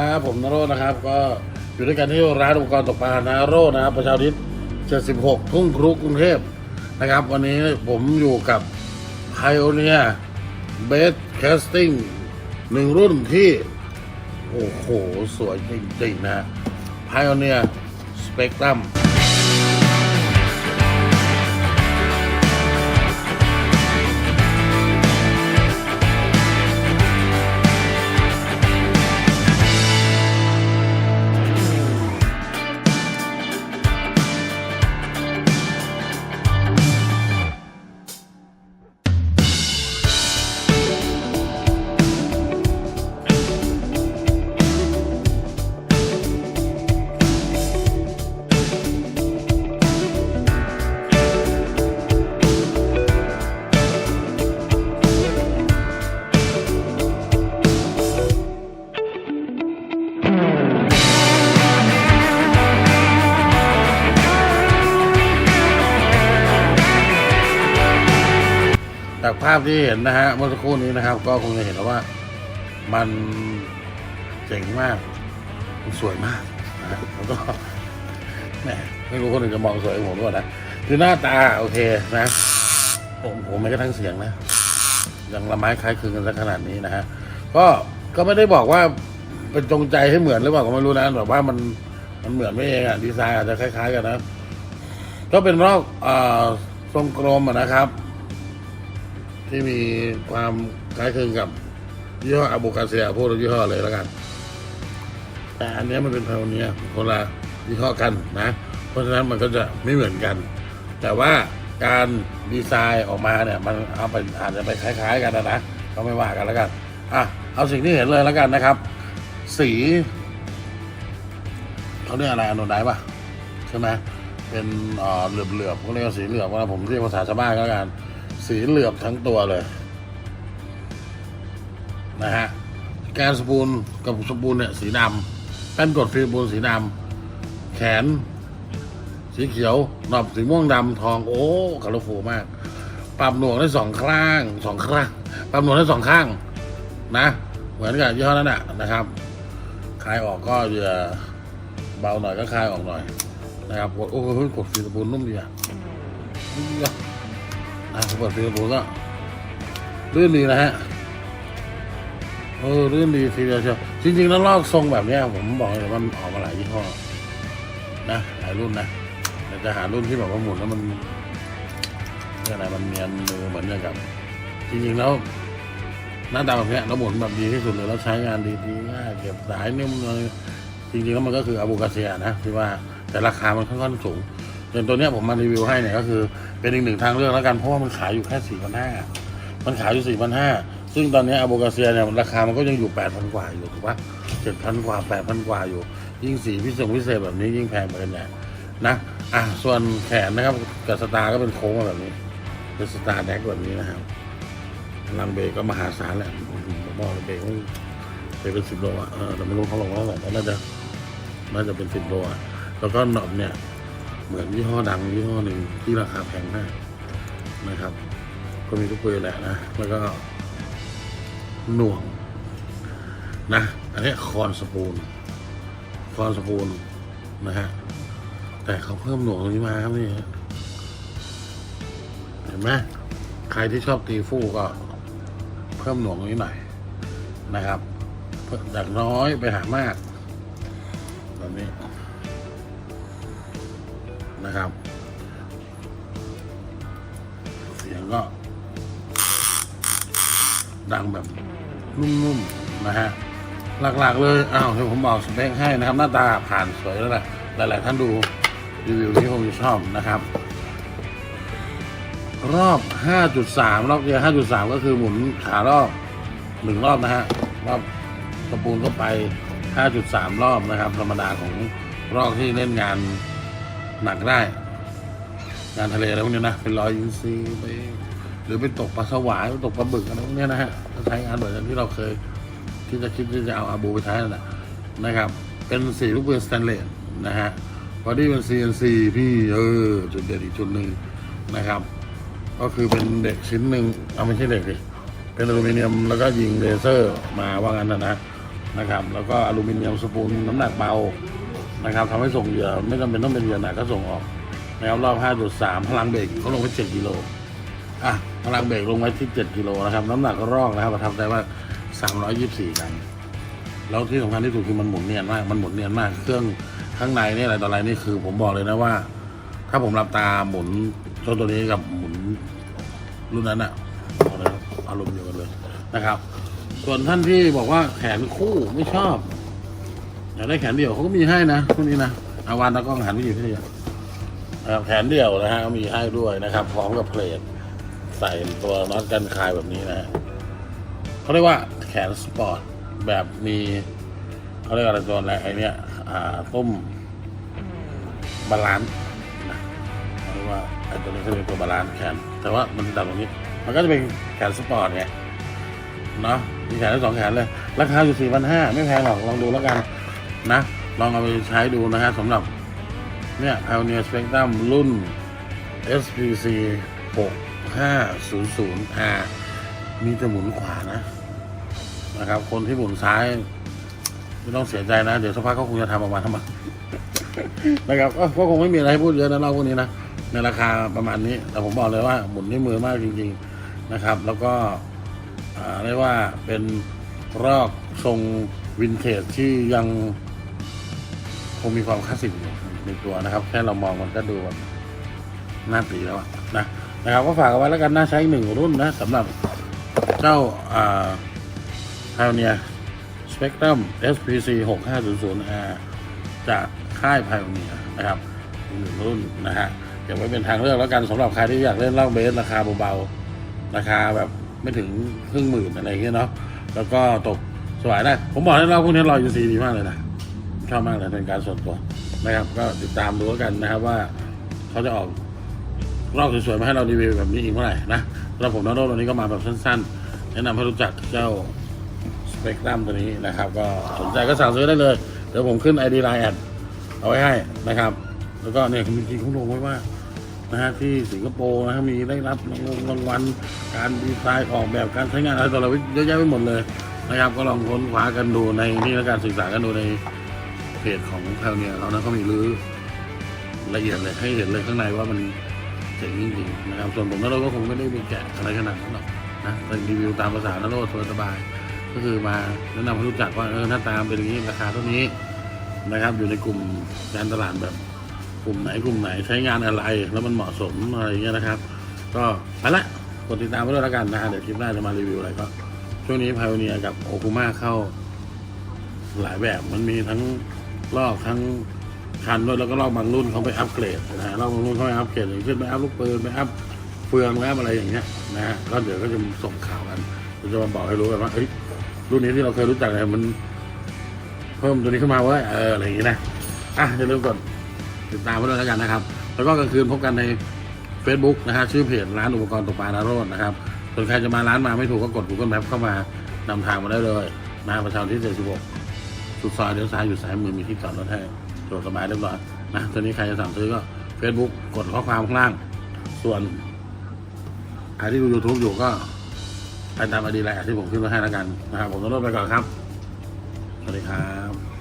ับผมนโรจน์นะครับ ก็อยู่ด้วยกันที่ร้านอุปกรณ์ตกปลานาโรจน์นะครับ ประชาธิป76 ทุ่งครุกรุงเทพนะครับ วันนี้ผมอยู่กับไพโอเนียเบสแคสติ้งหนึ่งรุ่นที่ โอ้โห สวยจริงๆนะไพโอเนียสเปกตรัม จากภาพที่เห็นนะฮะเมื่อสักครู่นี้นะครับ ก็คงจะเห็นแล้วว่ามันเจ๋งมากมันสวยมากนะฮะแล้วก็แหมไม่รู้คนอื่นจะมองสวยผมด้วยนะคือหน้าตาโอเคนะผมผมไม่กระทั่งเสียงนะยังละไม้คล้ายคลึงกันสักขนาดนี้นะฮะก็ก็ไม่ได้บอกว่าเป็นจงใจให้เหมือนหรือเปล่าก็ไม่รู้นะแต่ว่ามันมันเหมือนไม่เองอะดีไซน์อาจจะคล้าย ๆ กันนะ ก็เป็นรอบเอ่อทรงกลมนะครับ ที่มีความคล้ายคลึงกับยี่ห้ออาบูกาเซียพูดยี่ห้อเลยแล้วกัน แต่อันนี้มันเป็นพาวเนียคนละยี่ห้อกันนะ เพราะฉะนั้นมันก็จะไม่เหมือนกัน แต่ว่าการดีไซน์ออกมาเนี่ย มันเอาไปอาจจะไปคล้าย ๆ กันนะนะก็ไม่ว่ากันแล้วกันอะเอาสิ่งที่เห็นเลยแล้วกันนะครับ สีเขาเรียกอะไรอโนไดปะใช่ไหมเป็นเหลือบๆเขาเรียกสีเหลือบว่าผมเรียกภาษาชาวบ้านก็แล้วกัน สีเหลือบทั้งตัวเลย นะฮะแกนสปูลกับสปูลเนี่ยสีดำแป้นกดฟิล์มสปูลสีดำแขน สีเขียวหนอบสีม่วงดำทอง โอ้คาร์โฟูมาก ปรับหนวงได้สองข้างสองข้างปรับหนวงได้สองข้าง นะ เหมือนกับยี่ห้อนั้นแหะนะครับคลายออกก็จะเบาหน่อยก็คลายออกหน่อย นะครับกดโอ้โหกดฟิล์มสปูลนุ่มดีอะ นุ่มดีอะผมเปิดฟิล์มผมก็ลื่นดีนะฮะเออลื่นดีทีเดียวเชียวจริงๆแล้วลอกทรงแบบเนี้ยผมบอกเลยว่ามันออกมาหลายยี่ห้อนะหลายรุ่นนะแต่จะหารุ่นที่แบบว่าหมุนแล้วมันอะไรมันเนียนมือเหมือนกับ จริงๆแล้วหน้าตาแบบเนี้ยแล้วหมุนแบบดีที่สุดเลยแล้วใช้งานดีๆง่ายเก็บสายนิ่มเลยจริงๆแล้วมันก็คืออาบูกาเซียนะที่ว่าแต่ราคามันค่อนข้างสูง อย่างตัวเนี้ยผมมารีวิวให้เนี่ยก็คือเป็นอีกหนึ่งทางเลือกแล้วกันเพราะว่ามันขายอยู่แค่สี่พันห้ามันขายอยู่สี่พันห้าซึ่งตอนนี้อาโบกาเซียเนี่ยราคามันก็ยังอยู่แปดพันกว่าอยู่ถูกปะเจ็ดพันกว่าแปดพันกว่าอยู่ ยิ่งสีพิเศษพิเศษแบบนี้ยิ่งแพงไปกันใหญ่นะอะส่วนแขนนะครับกับสตาร์ก็เป็นโค้งแบบนี้ เป็นสตาร์แดกแบบนี้นะครับลังเบรกก็มหาศาลแหละผมบอกเลยเบรกมันเบรกเป็นสิบโลอะเออแต่ไม่รู้เขาลงเท่าไหร่แต่น่าจะน่าจะเป็นสิบโลอะแล้วก็หนอบเนี่ย เหมือนยี่ห้อดังยี่ห้อหนึ่งที่ราคาแพงมากนะครับ ก็มีทุกเบอร์แหละนะ แล้วก็หน่วงนะ อันนี้คอนสปูลคอนสปูลนะฮะ แต่เขาเพิ่มหน่วงตรงนี้มาครับนี่เห็นไหมใครที่ชอบตีฟู่ก็ เพิ่มหน่วงตรงนี้หน่อยนะครับจากน้อยไปหามากแบบนี้ นะครับ เสียงก็ ดังแบบนุ่มๆนะฮะหลักๆเลยอ้าวเดี๋ยวผมบอกสเปคให้นะครับ หน้าตาผ่านสวยแล้วแหละหลายๆท่านดูรีวิวที่ผมชอบนะครับ รอบ 5.3 รอบเดียว5.3 ก็คือหมุนขารอบหนึ่งรอบนะฮะรอบตะปูนก็ไป 5.3 รอบนะครับ ธรรมดาของรอบที่เล่นงาน หนักได้ งานทะเลอะไรพวกนี้นะเป็นรอยอินซีไปหรือไปตกปลาสวายไปตกปลาบึกอะไรพวกนี้นะฮะใช้งานเหมือนที่เราเคย ที่จะคิดที่จะเอาอาบูไปใช้นั่นแหละนะครับ เป็นสีลูกปืนสแตนเลสนะฮะบอดี้เป็น CNC พี่เออจุดเด่นอีกจุดหนึ่งนะครับ ก็คือเป็นเด็กชิ้นหนึ่งเอาไม่ใช่เด็กดิเป็นอลูมิเนียมแล้วก็ยิงเลเซอร์มาว่างั้นนะนะนะครับ แล้วก็อลูมิเนียมสปูลน้ำหนักเบา นะครับทำให้ส่งเหยื่อไม่จำเป็นต้องเป็นเหยื่อหนักก็ส่งออกนะครับรอบ 5.3 พลังเบรกเขาลงไว้7กิโลอะพลังเบรกลงไว้ที่ 7กิโลนะครับน้ำหนักก็รอกนะครับประทับใจว่า 324 กรัมแล้วที่สำคัญที่สุดคือมันหมุนเนียนมากมันหมุนเนียนมาก เครื่องข้างในนี่อะไรต่ออะไรนี่คือ ผมบอกเลยนะว่า ถ้าผมหลับตาหมุนเจ้าตัวนี้กับหมุนรุ่นนั้นอะบอกเลยนะอารมณ์เดียวกันเลยนะครับ ส่วนท่านที่บอกว่าแขนคู่ไม่ชอบ อยากได้แขนเดี่ยวเขาก็มีให้นะพวกนี้นะอาวานตะกล้องหันไปอยู่ที่นี่แขนเดี่ยวนะฮะมีให้ด้วยนะครับ พร้อมกับเพลทใส่ตัวน็อตกันคายแบบนี้นะฮะเขาเรียกว่าแขนสปอร์ตแบบมีเขาเรียกอะไรตัวอะไรไอเนี้ยต้มบาลานซ์นะเขาเรียกว่าไอตัวนี้เขาเรียกตัวบาลานซ์แขน แต่ว่ามันดังตรงนี้ มันก็จะเป็นแขนสปอร์ตไงเนาะมีแขนทั้งสองแขนเลย ราคาอยู่สี่พันห้าไม่แพงหรอกลองดูแล้วกัน นะ ลองเอาไปใช้ดูนะฮะสำหรับเนี่ย Pioneer Spectrum รุ่น SPC 6500R มีแต่หมุนขวานะ นะครับ คนที่หมุนซ้าย ไม่ต้องเสียใจนะ เดี๋ยวสักพักเขาคงจะทำออกมาทำไมนะครับก็คงไม่มีอะไรให้พูดเยอะนะเล่าพวกนี้นะ ในราคาประมาณนี้ แต่ผมบอกเลยว่าหมุนด้วยมือมากจริง ๆนะครับ แล้วก็เรียกว่าเป็นรอกทรงวินเทจที่ยัง คงมีความคลาสสิกอยู่ในตัวนะครับ แค่เรามองมันก็ดูแบบน่าตีแล้วนะนะครับก็ฝากเอาไว้แล้วกันน่าใช้หนึ่งรุ่นนะสำหรับเจ้าอ่า Pioneer Spectrum SPC 6500R จากค่าย Pioneer นะครับหนึ่งรุ่นนะฮะเก็บไว้เป็นทางเลือกแล้วกันสำหรับใครที่อยากเล่นล่องเบสราคาเบาๆ ราคาแบบไม่ถึงครึ่งหมื่นอะไรเงี้ยเนาะแล้วก็ตกสวายได้ ผมบอกให้เราพวกนี้รออยู่ซีดีมากเลยนะ ชอบมากเลยเป็นการส่วนตัวนะครับ ก็ติดตามดูกันนะครับว่าเขาจะออกรอบสวยๆมาให้เรารีวิวแบบนี้อีกเมื่อไหร่นะแล้วผมน้องโดวันนี้ก็มาแบบสั้นๆ แนะนำให้รู้จักเจ้าสเปกตรัมตัวนี้นะครับ ก็สนใจก็สั่งซื้อได้เลย เดี๋ยวผมขึ้น ID Line แอดเอาไว้ให้นะครับ แล้วก็เนี่ยจริงๆเขาลงไว้ว่านะฮะที่สิงคโปร์นะฮะมีได้รับรางวัลรางวัลการดีไซน์ออกแบบการใช้งานอะไรต่ออะไรเยอะแยะไปหมดเลยนะครับ ก็ลองค้นคว้ากันดูในนี่และการศึกษากันดูใน เพจของแพลเนียเขานะเขามีรื้อละเอียดเลยให้เห็นเลยข้างในว่ามันเจ๋งจริงๆนะครับส่วนผมแล้วเราก็คงไม่ได้มีแกะอะไรขนาดนั้นหรอกนะเป็นรีวิวตามภาษาแล้วโลดสบายก็คือมาแนะนำให้รู้จักว่าเออหน้าตามเป็นอย่างนี้ราคาเท่านี้นะครับอยู่ในกลุ่มการตลาดแบบกลุ่มไหนกลุ่มไหนใช้งานอะไร แล้วมันเหมาะสมอะไรเงี้ยนะครับ ก็ไปละกดติดตามไว้ด้วยแล้วกันนะฮะเดี๋ยวคลิปหน้าจะมารีวิวอะไรก็ ช่วงนี้พายเนียกับโอคุมาเข้าหลายแบบมันมีทั้ง ลอกทั้งคันด้วยแล้วก็ลอกบางรุ่นเขาไปอัปเกรดนะฮะลอกบางรุ่นเขาไปอัปเกรดอย่างเช่นไปอัพลูกปืนไปอัพเฟืองแล้วอะไรอย่างเงี้ยนะฮะก็เดี๋ยวก็จะส่งข่าวกันเราจะมาบอกให้รู้กันว่าเอ้ยรุ่นนี้ที่เราเคยรู้จักเนี่ยมันเพิ่มตัวนี้ขึ้นมาว้ยเอออะไรอย่างเงี้ยนะอะอย่าลืมกดติดตามไว้ด้วยแล้วกันนะครับ แล้วก็กลางคืนพบกันใน Facebook นะฮะชื่อเพจร้านอุปกรณ์ตกปลานาโรดนะครับส่วนใครจะมาร้านมาไม่ถูกก็กด Google Map เข้ามานำทางมาได้เลยนะประชาชนที่ 76 สุดซอยเลี้ยวซ้ายอยู่ซ้ายมือมีที่จอดรถให้สะดวกสบายเรียบร้อยนะตอนนี้ใครจะสั่งซื้อก็ Facebook กดข้อความข้างล่าง ส่วนใครที่ดู YouTube อยู่ก็ไปตามอดีไลน์ที่ผมขึ้นมาให้แล้วกันนะครับ ผมต้องรถไปก่อนครับ สวัสดีครับ